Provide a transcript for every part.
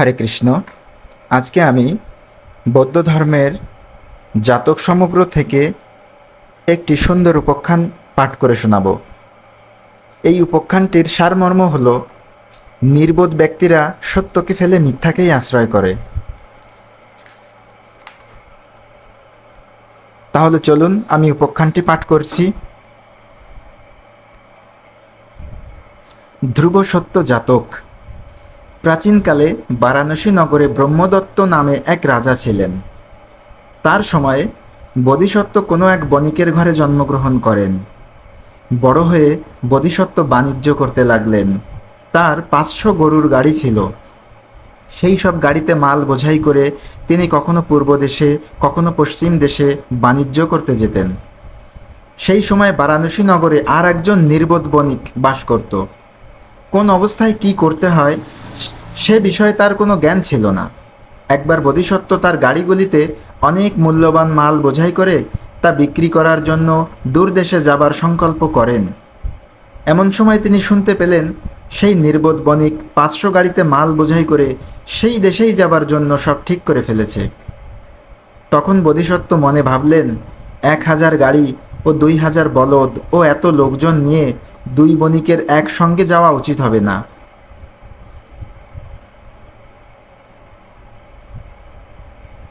হরে কৃষ্ণ। আজকে আমি বৌদ্ধ ধর্মের জাতক সমগ্র থেকে একটি সুন্দর উপাখ্যান পাঠ করে শোনাব। এই উপাখ্যানটির সারমর্ম হল, নির্বোধ ব্যক্তিরা সত্যকে ফেলে মিথ্যাকেই আশ্রয় করে। তাহলে চলুন আমি উপাখ্যানটি পাঠ করছি। ধ্রুব সত্য জাতক। প্রাচীনকালে বারাণসী নগরে ব্রহ্মদত্ত নামে এক রাজা ছিলেন। তার সময়ে বোধিসত্ত্ব কোনো এক বণিকের ঘরে জন্মগ্রহণ করেন। বড় হয়ে বোধিসত্ত্ব বাণিজ্য করতে লাগলেন। তার পাঁচশো গরুর গাড়ি ছিল। সেই সব গাড়িতে মাল বোঝাই করে তিনি কখনো পূর্ব দেশে, কখনো পশ্চিম দেশে বাণিজ্য করতে যেতেন। সেই সময় বারাণসী নগরে আর একজন নির্বোধ বণিক বাস করত। কোন অবস্থায় কি করতে হয় সে বিষয়ে তার কোনো জ্ঞান ছিল না। একবার বোধিসত্ত্ব তার গাড়িগুলিতে অনেক মূল্যবান মাল বোঝাই করে তা বিক্রি করার জন্য দূর দেশে যাবার সংকল্প করেন। এমন সময় তিনি শুনতে পেলেন, সেই নির্বোধ বণিক পাঁচশো গাড়িতে মাল বোঝাই করে সেই দেশেই যাবার জন্য সব ঠিক করে ফেলেছে। তখন বোধিসত্ত্ব মনে ভাবলেন, এক হাজার গাড়ি ও দুই হাজার বলদ ও এত লোকজন নিয়ে দুই বণিকের একসঙ্গে যাওয়া উচিত হবে না।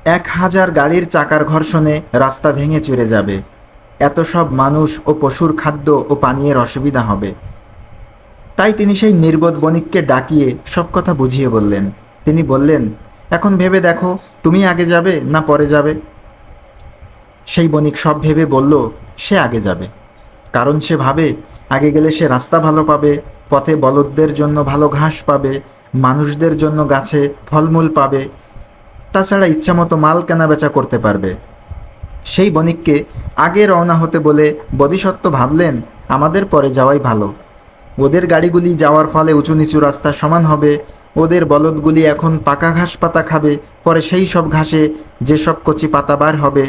এক হাজার গাড়ির চাকার ঘর্ষণে রাস্তা ভেঙে চুরে যাবে। এত সব মানুষ ও পশুর খাদ্য ও পানীয়ের অসুবিধা হবে। তাই তিনি সেই নির্বোধ বণিককে ডাকিয়ে সব কথা বুঝিয়ে বললেন। তিনি বললেন, এখন ভেবে দেখো, তুমি আগে যাবে না পরে যাবে? সেই বণিক সব ভেবে বলল, সে আগে যাবে। কারণ সে ভাবে, আগে গেলে সে রাস্তা ভালো পাবে, পথে বলদদের জন্য ভালো ঘাস পাবে, মানুষদের জন্য গাছে ফলমূল পাবে তাছাড়া ইচ্ছামতো মাল কেনাবেচা করতে পারবে। সেই বণিককে আগে রওনা হতে বলে বোধিসত্ত্ব ভাবলেন, আমাদের পরে যাওয়াই ভালো। ওদের গাড়িগুলি যাওয়ার ফলে উঁচু নিচু রাস্তা সমান হবে। ওদের বলদগুলি এখন পাকা ঘাস পাতা খাবে। পরে সেই সব ঘাসে যেসব কচি পাতা বার হবে,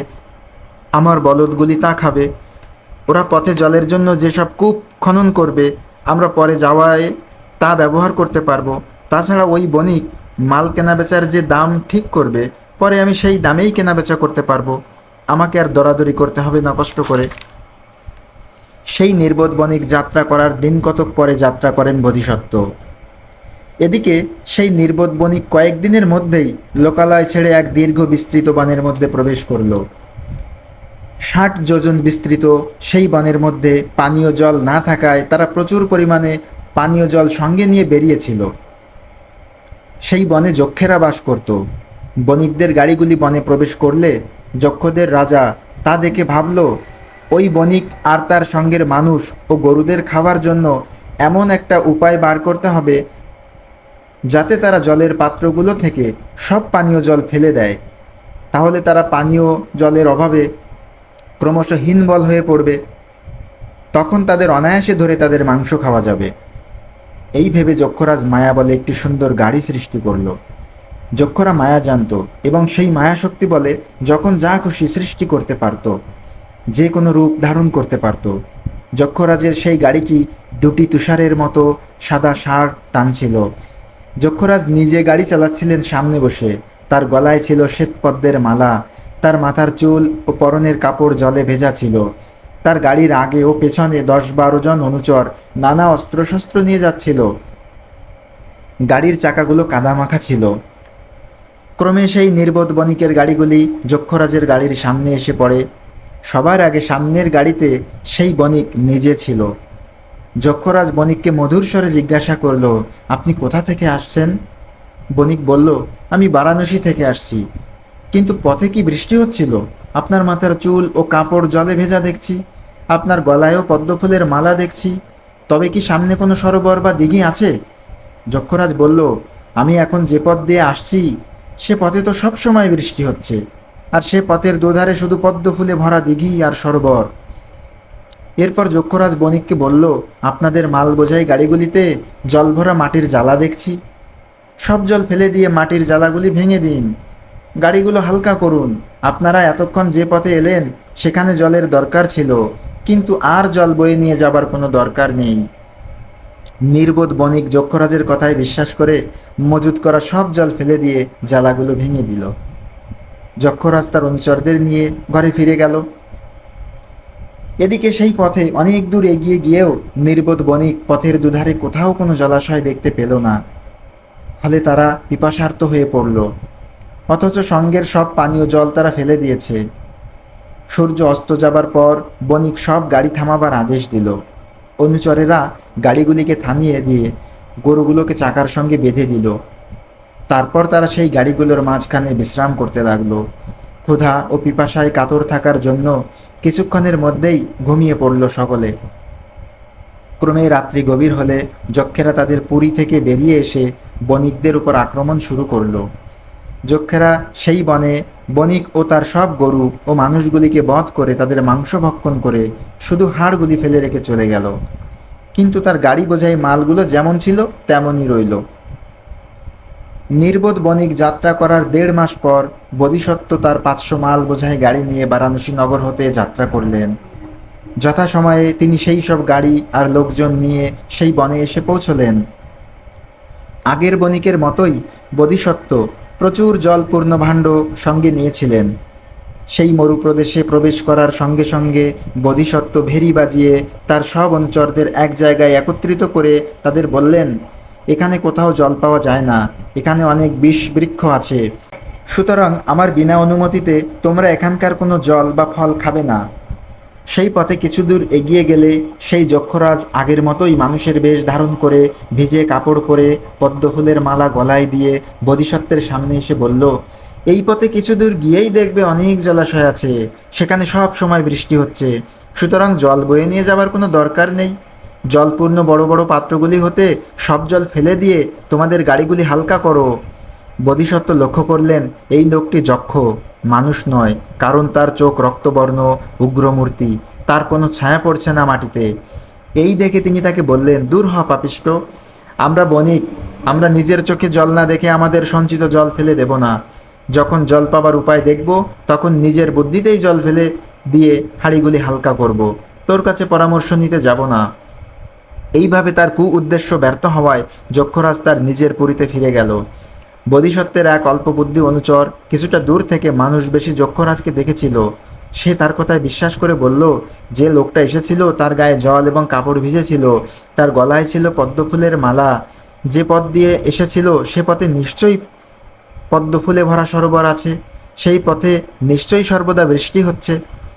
আমার বলদগুলি তা খাবে। ওরা পথে জলের জন্য যেসব কূপ খনন করবে, আমরা পরে যাওয়ায় তা ব্যবহার করতে পারব। তাছাড়া ওই বণিক মাল কেনাবেচার যে দাম ঠিক করবে, পরে আমি সেই দামেই কেনাবেচা করতে পারব। আমাকে আর দরাদরি করতে হবে না কষ্ট করে। সেই নির্বোধ বণিক যাত্রা করার দিন কতক পরে যাত্রা করেন বোধিসত্ত্ব। এদিকে সেই নির্বোধ বণিক কয়েকদিনের মধ্যেই লোকালয় ছেড়ে এক দীর্ঘ বিস্তৃত বানের মধ্যে প্রবেশ করল। ষাট যোজন বিস্তৃত সেই বনের মধ্যে পানীয় জল না থাকায় তারা প্রচুর পরিমাণে পানীয় জল সঙ্গে নিয়ে বেরিয়েছিল। সেই বনে যক্ষেরা বাস করত। বণিকদের গাড়িগুলি বনে প্রবেশ করলে যক্ষদের রাজা তা দেখে ভাবল, ওই বণিক আর তার সঙ্গের মানুষ ও গরুদের খাওয়ার জন্য এমন একটা উপায় বার করতে হবে, যাতে তারা জলের পাত্রগুলো থেকে সব পানীয় জল ফেলে দেয়। তাহলে তারা পানীয় জলের অভাবে ক্রমশ হীনবল হয়ে পড়বে। তখন তাদের অনায়াসে ধরে তাদের মাংস খাওয়া যাবে। এই ভেবে যক্ষরাজ মায়া বলে একটি সুন্দর গাড়ি সৃষ্টি করল। যক্ষরা মায়া জানত এবং সেই মায়া শক্তি বলে যখন যা খুশি সৃষ্টি করতে পারত, যে কোনো রূপ ধারণ করতে পারত। যক্ষরাজের সেই গাড়িটি দুটি তুষারের মতো সাদা ষাঁড় টানছিল। যক্ষরাজ নিজে গাড়ি চালাচ্ছিলেন সামনে বসে। তার গলায় ছিল শ্বেতপদ্মের মালা, তার মাথার চুল ও পরনের কাপড় জলে ভেজা ছিল। তার গাড়ির আগে ও পেছনে দশ বারো জন অনুচর নানা অস্ত্রশস্ত্র নিয়ে যাচ্ছিল। গাড়ির চাকাগুলো কাদামাখা ছিল। ক্রমে সেই নির্বোধ বণিকের গাড়িগুলি যক্ষরাজের গাড়ির সামনে এসে পড়ে। সবার আগে সামনের গাড়িতে সেই বণিক নিজে ছিল। যক্ষরাজ বণিককে মধুর স্বরে জিজ্ঞাসা করল, আপনি কোথা থেকে আসছেন? বণিক বলল, আমি বারাণসী থেকে আসছি। কিন্তু পথে কি বৃষ্টি হচ্ছিল? আপনার মাথার চুল ও কাপড় জলে ভেজা দেখছি, আপনার গলায়ও পদ্মফুলের মালা দেখছি, তবে কি সামনে কোনো সরোবর বা দিঘি আছে? যক্ষরাজ বলল, আমি এখন যে পথ দিয়ে আসছি, সে পথে তো সব সময় বৃষ্টি হচ্ছে, আর সে পথের দুধারে শুধু পদ্মফুলে ভরা দিঘি আর সরোবর। এরপর যক্ষরাজ বণিককে বলল, আপনাদের মাল বোঝাই গাড়িগুলিতে জল ভরা মাটির জ্বালা দেখছি। সব জল ফেলে দিয়ে মাটির জ্বালাগুলি ভেঙে দিন। গাড়িগুলো হালকা করুন। আপনারা এতক্ষণ যে পথে এলেন, সেখানে জলের দরকার ছিল। কিন্তু আর জল বয়ে নিয়ে যাবার কোনো দরকার নেই। নির্বোধ বণিক যক্ষরাজের কথায় বিশ্বাস করে মজুত করা সব জল ফেলে দিয়ে জ্বালাগুলো ভেঙে দিল। যক্ষরাজ তার অনুচরদের নিয়ে ঘরে ফিরে গেল। এদিকে সেই পথে অনেক দূর এগিয়ে গিয়েও নির্বোধ বণিক পথের দুধারে কোথাও কোনো জলাশয় দেখতে পেল না। ফলে তারা পিপাসার্ত হয়ে পড়ল। অথচ সঙ্গের সব পানীয় জল তারা ফেলে দিয়েছে। সূর্য অস্ত যাবার পর বণিক সব গাড়ি থামাবার আদেশ দিল। অনুচরেরা গাড়িগুলিকে থামিয়ে দিয়ে গরুগুলোকে চাকার সঙ্গে বেঁধে দিল। তারপর তারা সেই গাড়িগুলোর মাঝখানে বিশ্রাম করতে লাগল। ক্ষুধা ও পিপাসায় কাতর থাকার জন্য কিছুক্ষণের মধ্যেই ঘুমিয়ে পড়ল সকলে। ক্রমে রাত্রি গভীর হলে যক্ষেরা তাদের পুরী থেকে বেরিয়ে এসে বণিকদের উপর আক্রমণ শুরু করল। যক্ষেরা সেই বনে বণিক ও তার সব গরু ও মানুষগুলিকে বধ করে তাদের মাংস ভক্ষণ করে শুধু হাড়গুলি ফেলে রেখে চলে গেল। কিন্তু তার গাড়ি বোঝাই মালগুলো যেমন ছিল, তেমনই রইল। নির্বোধ বণিক যাত্রা করার দেড় মাস পর বোধিসত্ত্ব তার পাঁচশো মাল বোঝাই গাড়ি নিয়ে বারাণসী নগর হতে যাত্রা করলেন। যথাসময়ে তিনি সেই সব গাড়ি আর লোকজন নিয়ে সেই বনে এসে পৌঁছলেন। আগের বণিকের মতোই বোধিসত্ত্ব প্রচুর জলপূর্ণ ভাণ্ড সঙ্গে নিয়েছিলেন। সেই মরুপ্রদেশে প্রবেশ করার সঙ্গে সঙ্গে বোধিসত্ত্ব ভেরি বাজিয়ে তার সব অনুচরদের এক জায়গায় একত্রিত করে তাদের বললেন, এখানে কোথাও জল পাওয়া যায় না, এখানে অনেক বিষ বৃক্ষ আছে। সুতরাং আমার বিনা অনুমতিতে তোমরা এখানকার কোনো জল বা ফল খাবে না। সেই পথে কিছু দূর এগিয়ে গেলে সেই যক্ষরাজ আগের মতোই মানুষের বেশ ধারণ করে ভিজে কাপড় পরে পদ্মফুলের মালা গলায় দিয়ে বোধিসত্ত্বের সামনে এসে বলল, এই পথে কিছু দূর গিয়েই দেখবে অনেক জলাশয় আছে। সেখানে সব সময় বৃষ্টি হচ্ছে। সুতরাং জল বয়ে নিয়ে যাবার কোনো দরকার নেই। জলপূর্ণ বড় বড় পাত্রগুলি হতে সব জল ফেলে দিয়ে তোমাদের গাড়িগুলি হালকা করো। বোধিসত্ত্ব লক্ষ্য করলেন, এই লোকটি যক্ষ, মানুষ নয়, কারণ তার চোখ রক্তবর্ণ, উগ্রমূর্তি, তার কোনো ছায়া পড়ছে না মাটিতে। এই দেখে তিনি তাকে বললেন, দূর হ, পাপিষ্ট, আমরা বণিক, আমরা নিজের চোখে জল না দেখে আমাদের সঞ্চিত জল ফেলে দেব না। যখন জল পাবার উপায় দেখব, তখন নিজের বুদ্ধিতেই জল ফেলে দিয়ে হাড়িগুলি হালকা করব। তোর কাছে পরামর্শ নিতে যাব না। এইভাবে তার কু উদ্দেশ্য ব্যর্থ হওয়ায় যক্ষরাজ তার নিজের পুরীতে ফিরে গেল। বোধিসত্ত্বের এক অল্প বুদ্ধি অনুচর কিছুটা দূর থেকে মানুষ বেশি যক্ষরাজকে দেখেছিল। সে তার কথায় বিশ্বাস করে বলল, যে লোকটা এসেছিল তার গায়ে জল এবং কাপড় ভিজেছিল, তার গলায় ছিল পদ্মফুলের মালা। যে পথ দিয়ে এসেছিল সে পথে নিশ্চয়ই পদ্মফুলে ভরা সরোবর আছে, সেই পথে নিশ্চয়ই সর্বদা বৃষ্টি হচ্ছে।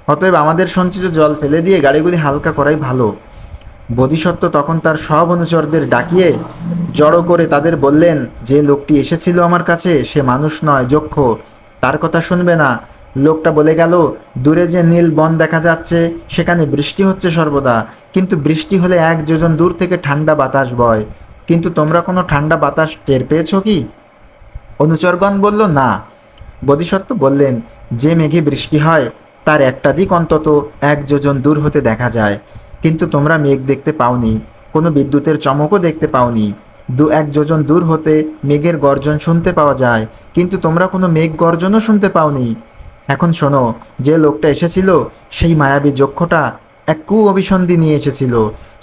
অতএব আমাদের সঞ্চিত জল ফেলে দিয়ে গাড়িগুলি হালকা করাই ভালো। বোধিসত্ত্ব তখন তার সব অনুচরদের ডাকিয়ে জড়ো করে তাদের বললেন, যে লোকটি এসেছিল আমার কাছে, সে মানুষ নয়, যক্ষ। তার কথা শুনবে না। লোকটা বলে গেল, দূরে যে নীল বন দেখা যাচ্ছে, সেখানে বৃষ্টি হচ্ছে সর্বদা। কিন্তু বৃষ্টি হলে এক যোজন দূর থেকে ঠান্ডা বাতাস বয়। কিন্তু তোমরা কোনো ঠান্ডা বাতাস টের পেয়েছ কি? অনুচরগণ বলল, না। বোধিসত্ত্ব বললেন, যে মেঘে বৃষ্টি হয়, তার একটা দিক অন্তত এক যোজন দূর হতে দেখা যায়। কিন্তু তোমরা মেঘ দেখতে পাওনি, কোনো বিদ্যুতের চমকও দেখতে পাওনি। দু এক যোজন দূর হতে মেঘের গর্জন শুনতে পাওয়া যায়, কিন্তু তোমরা কোনো মেঘ গর্জনও শুনতে পাওনি। এখন শোনো, যে লোকটা এসেছিল, সেই মায়াবী যক্ষটা এক কু অভিসন্ধি নিয়ে এসেছিল।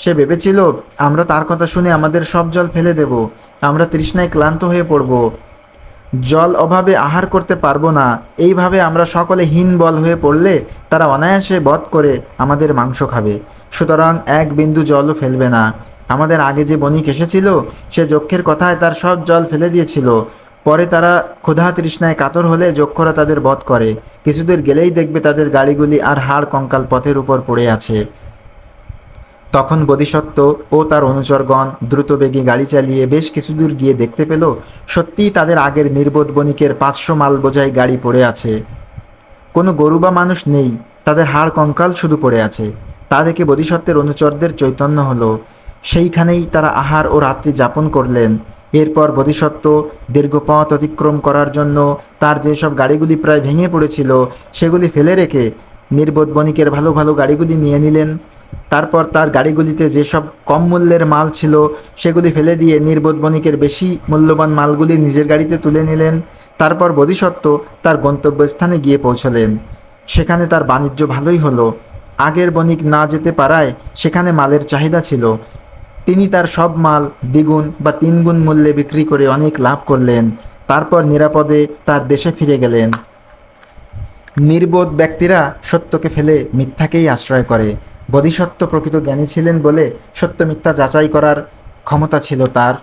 সে ভেবেছিল, আমরা তার কথা শুনে আমাদের সব জল ফেলে দেব, আমরা তৃষ্ণায় ক্লান্ত হয়ে পড়ব। জল অভাবে আহার করতে পারব না। এইভাবে আমরা সকলে হীন বল হয়ে পড়লে তারা অনায়াসে বধ করে আমাদের মাংস খাবে। সুতরাং এক বিন্দু জলও ফেলবে না। আমাদের আগে যে বণিক এসেছিল, সে যক্ষের কথায় তার সব জল ফেলে দিয়েছিল। পরে তারা ক্ষুধা তৃষ্ণায় কাতর হলে যক্ষরা তাদের বধ করে। কিছুদূর গেলেই দেখবে তাদের গাড়িগুলি আর হাড় কঙ্কাল পথের উপর পড়ে আছে। তখন বোধিসত্ত্ব ও তার অনুচরগণ দ্রুতবেগে গাড়ি চালিয়ে বেশ কিছু দূর গিয়ে দেখতে পেল, সত্যিই তাদের আগের নির্বোধ বণিকের পাঁচশো মাল বোঝাই গাড়ি পড়ে আছে। কোনো গরু বা মানুষ নেই, তাদের হাড় কঙ্কাল শুধু পড়ে আছে। তা দেখে বোধিসত্ত্বের অনুচরদের চৈতন্য হলো। সেইখানেই তারা আহার ও রাত্রি যাপন করলেন। এরপর বোধিসত্ত্ব দীর্ঘ পথ অতিক্রম করার জন্য তার যেসব গাড়িগুলি প্রায় ভেঙে পড়েছিল, সেগুলি ফেলে রেখে নির্বোধ বণিকের ভালো ভালো গাড়িগুলি নিয়ে নিলেন। তারপর তার গাড়িগুলিতে যেসব কম মূল্যের মাল ছিল, সেগুলি ফেলে দিয়ে নির্বোধ বণিকের বেশি মূল্যবান মালগুলি নিজের গাড়িতে তুলে নিলেন। তারপর বোধিসত্ত্ব তার গন্তব্যস্থানে গিয়ে পৌঁছলেন। সেখানে তার বাণিজ্য ভালোই হলো। আগের বণিক না যেতে পারায় সেখানে মালের চাহিদা ছিল। তিনি তার সব মাল দ্বিগুণ বা তিনগুণ মূল্যে বিক্রি করে অনেক লাভ করলেন। তারপর নিরাপদে তার দেশে ফিরে গেলেন। নির্বোধ ব্যক্তিরা সত্যকে ফেলে মিথ্যাকেই আশ্রয় করে। বোধিসত্ত্ব প্রকৃত জ্ঞানী ছিলেন বলে সত্য মিথ্যা যাচাই করার ক্ষমতা ছিল তার।